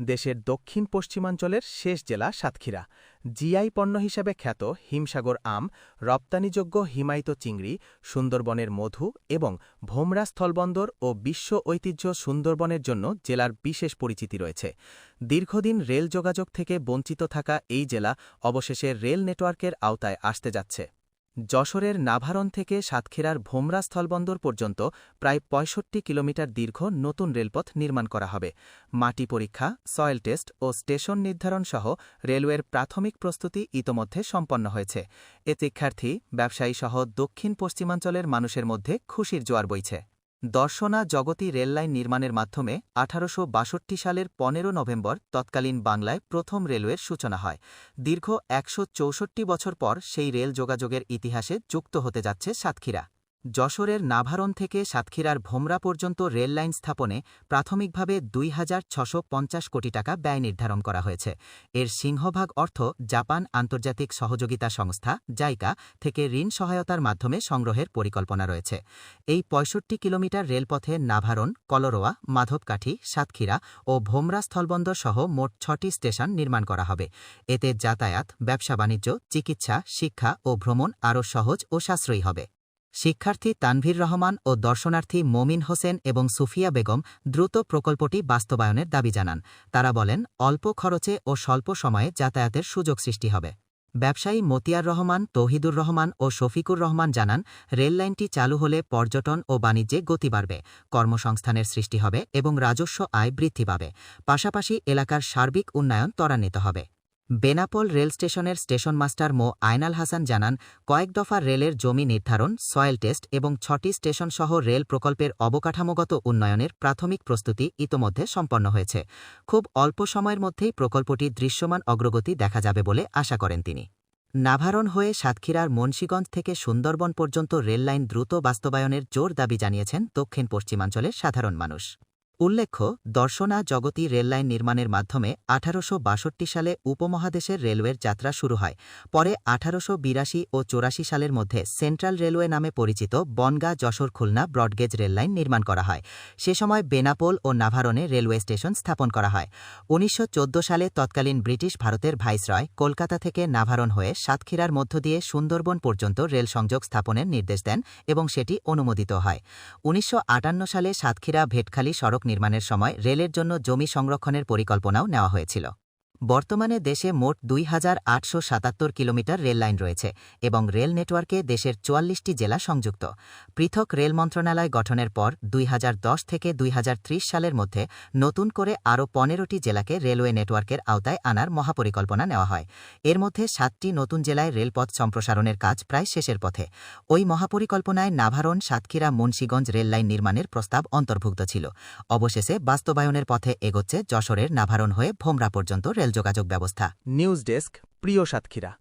দেশের দক্ষিণ পশ্চিমাঞ্চলের শেষ জেলা সাতক্ষীরা। জিআই পণ্য হিসাবে খ্যাত হিমসাগর আম, রপ্তানিযোগ্য হিমায়িত চিংড়ি, সুন্দরবনের মধু এবং ভোমরা স্থলবন্দর ও বিশ্ব ঐতিহ্য সুন্দরবনের জন্য জেলার বিশেষ পরিচিতি রয়েছে। দীর্ঘদিন রেল যোগাযোগ থেকে বঞ্চিত থাকা এই জেলা অবশেষে রেল নেটওয়ার্কের আওতায় আসতে যাচ্ছে। যশোরের নাভারন থেকে সাতক্ষীরার ভোমরা স্থলবন্দর পর্যন্ত প্রায় পঁয়ষট্টি কিলোমিটার দীর্ঘ নতুন রেলপথ নির্মাণ করা হবে। মাটি পরীক্ষা, সয়েল টেস্ট ও স্টেশন নির্ধারণ সহ রেলওয়ের প্রাথমিক প্রস্তুতি ইতোমধ্যে সম্পন্ন হয়েছে। এ শিক্ষার্থী, ব্যবসায়ী সহ দক্ষিণ পশ্চিমাঞ্চলের মানুষের মধ্যে খুশির জোয়ার বইছে। দর্শনা জগতি রেললাইন নির্মাণের মাধ্যমে আঠারোশ বাষট্টি সালের পনেরো নভেম্বর তৎকালীন বাংলায় প্রথম রেলওয়ের সূচনা হয়। দীর্ঘ একশো চৌষট্টি বছর পর সেই রেল যোগাযোগের ইতিহাসে যুক্ত হতে যাচ্ছে সাতক্ষীরা। যশোরের নাভারণ থেকে সাতক্ষীরার ভোমরা পর্যন্ত রেল লাইন স্থাপনে প্রাথমিকভাবে দুই কোটি টাকা ব্যয় নির্ধারণ করা হয়েছে। এর সিংহভাগ অর্থ জাপান আন্তর্জাতিক সহযোগিতা সংস্থা, জাইকা, থেকে ঋণ সহায়তার মাধ্যমে সংগ্রহের পরিকল্পনা রয়েছে। এই পঁয়ষট্টি কিলোমিটার রেলপথে নাভারণ, কলরোয়া, মাধবকাঠি, সাতক্ষীরা ও ভোমরা স্থলবন্দর সহ মোট ছটি স্টেশন নির্মাণ করা হবে। এতে যাতায়াত ব্যবসা বাণিজ্য চিকিৎসা, শিক্ষা ও ভ্রমণ আরও সহজ ও সাশ্রয়ী হবে। শিক্ষার্থী তানভীর রহমান ও দর্শনার্থী মমিন হোসেন এবং সুফিয়া বেগম দ্রুত প্রকল্পটি বাস্তবায়নের দাবি জানান। তারা বলেন, অল্প খরচে ও স্বল্প সময়ে যাতায়াতের সুযোগ সৃষ্টি হবে। ব্যবসায়ী মতিয়ার রহমান, তৌহিদুর রহমান ও শফিকুর রহমান জানান, রেললাইনটি চালু হলে পর্যটন ও বাণিজ্যে গতি বাড়বে, কর্মসংস্থানের সৃষ্টি হবে এবং রাজস্ব আয় বৃদ্ধি পাবে। পাশাপাশি এলাকার সার্বিক উন্নয়ন ত্বরান্বিত হবে। বেনাপোল রেল স্টেশনের স্টেশন মাস্টার মো. আয়নাল হাসান জানান, কয়েক দফা রেলের জমি নির্ধারণ, সয়েল টেস্ট এবং ছটি স্টেশন সহ রেল প্রকল্পের অবকাঠামোগত উন্নয়নের প্রাথমিক প্রস্তুতি ইতোমধ্যে সম্পন্ন হয়েছে। খুব অল্প সময়ের মধ্যেই প্রকল্পটি দৃশ্যমান অগ্রগতি দেখা যাবে বলে আশা করেন তিনি। নাভারণ হয়ে সাতক্ষীরার মুন্সীগঞ্জ থেকে সুন্দরবন পর্যন্ত রেললাইন দ্রুত বাস্তবায়নের জোর দাবি জানিয়েছেন দক্ষিণ পশ্চিমাঞ্চলের সাধারণ মানুষ। উল্লেখ্য, দর্শনা জগতী রেললাইন নির্মাণের মাধ্যমে আঠারোশো বাষট্টি সালে উপমহাদেশের রেলওয়ের যাত্রা শুরু হয়। পরে আঠারোশো বিরাশি ও চৌরাশি সালের মধ্যে সেন্ট্রাল রেলওয়ে নামে পরিচিত Bongaon Jessore Khulna broad gauge rail line নির্মাণ করা হয়। সে সময় বেনাপোল ও নাভারণে রেলওয়ে স্টেশন স্থাপন করা হয়। উনিশশো চোদ্দ সালে তৎকালীন ব্রিটিশ ভারতের ভাইসরয় কলকাতা থেকে নাভারণ হয়ে সাতক্ষীরার মধ্য দিয়ে সুন্দরবন পর্যন্ত রেল সংযোগ স্থাপনের নির্দেশ দেন এবং সেটি অনুমোদিত হয়। উনিশশো আটান্ন সালে সাতক্ষীরা ভেটখালী সড়ক নির্মাণের সময় রেলের জন্য জমি সংরক্ষণের পরিকল্পনাও নেওয়া হয়েছিল। বর্তমানে দেশে মোট দুই হাজার আটশো সাতাত্তর কিলোমিটার রেললাইন রয়েছে এবং রেল নেটওয়ার্কে দেশের চুয়াল্লিশটি জেলা সংযুক্ত। পৃথক রেল মন্ত্রণালয় গঠনের পর দুই হাজার দশ থেকে দুই হাজার ত্রিশ সালের মধ্যে নতুন করে আরও পনেরোটি জেলাকে রেলওয়ে নেটওয়ার্কের আওতায় আনার মহাপরিকল্পনা নেওয়া হয়। এর মধ্যে সাতটি নতুন জেলায় রেলপথ সম্প্রসারণের কাজ প্রায় শেষের পথে। ওই মহাপরিকল্পনায় নাভারণ, সাতক্ষীরা, মুন্সীগঞ্জ রেললাইন নির্মাণের প্রস্তাব অন্তর্ভুক্ত ছিল। অবশেষে বাস্তবায়নের পথে এগোচ্ছে যশোরের নাভারণ হয়ে ভোমরা পর্যন্ত রেল যোগাযোগ ব্যবস্থা। নিউজ ডেস্ক প্রিয় সাতক্ষীরা।